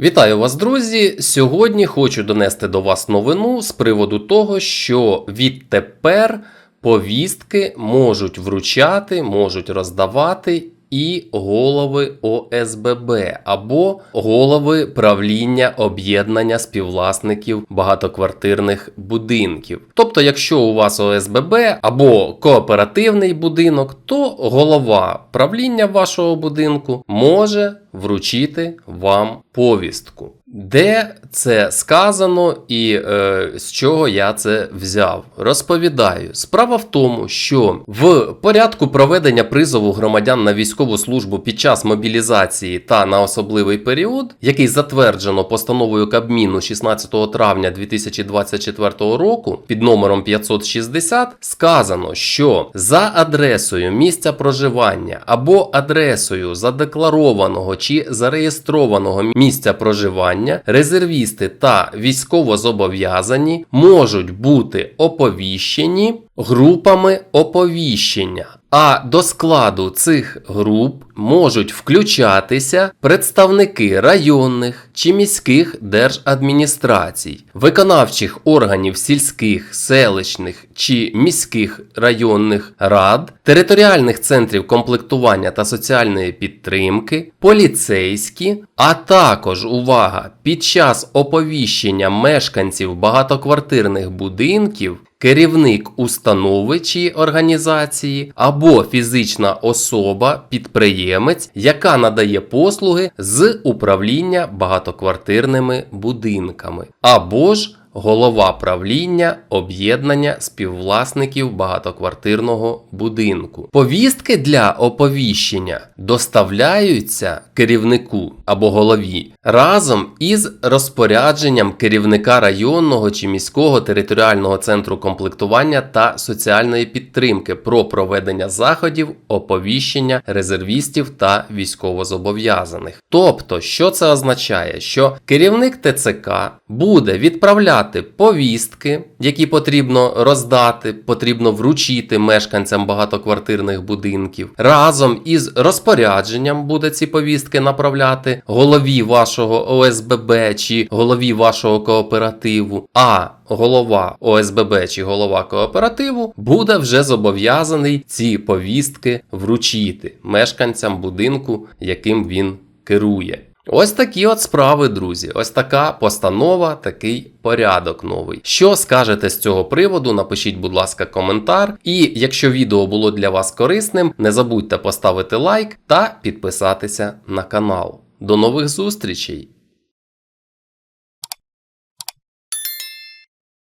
Вітаю вас, друзі! Сьогодні хочу донести до вас новину з приводу того, що відтепер повістки можуть вручати, можуть роздавати і голови ОСББ або голови правління об'єднання співвласників багатоквартирних будинків. Тобто, якщо у вас ОСББ або кооперативний будинок, то голова правління вашого будинку може вручити вам повістку. Де це сказано і е, з чого я це взяв? Розповідаю. Справа в тому, що в порядку проведення призову громадян на військову службу під час мобілізації та на особливий період, який затверджено постановою Кабміну 16 травня 2024 року під номером 560, сказано, що за адресою місця проживання або адресою задекларованого чи зареєстрованого місця проживання резервісти та військовозобов'язані можуть бути оповіщені групами оповіщення. А до складу цих груп можуть включатися представники районних чи міських держадміністрацій, виконавчих органів сільських, селищних чи міських районних рад, територіальних центрів комплектування та соціальної підтримки, поліцейські, а також увага під час оповіщення мешканців багатоквартирних будинків керівник установи чи організації або фізична особа, підприємець, яка надає послуги з управління багатоквартирними будинками, або ж голова правління об'єднання співвласників багатоквартирного будинку. Повістки для оповіщення доставляються керівнику або голові разом із розпорядженням керівника районного чи міського територіального центру комплектування та соціальної підтримки про проведення заходів оповіщення резервістів та військовозобов'язаних. Тобто, що це означає? Що керівник ТЦК буде відправляти повістки, які потрібно роздати, потрібно вручити мешканцям багатоквартирних будинків. Разом із розпорядженням буде ці повістки направляти голові вашого ОСББ чи голові вашого кооперативу. А голова ОСББ чи голова кооперативу буде вже зобов'язаний ці повістки вручити мешканцям будинку, яким він керує. Ось такі от справи, друзі. Ось така постанова, такий порядок новий. Що скажете з цього приводу? Напишіть, будь ласка, коментар. І якщо відео було для вас корисним, не забудьте поставити лайк та підписатися на канал. До нових зустрічей!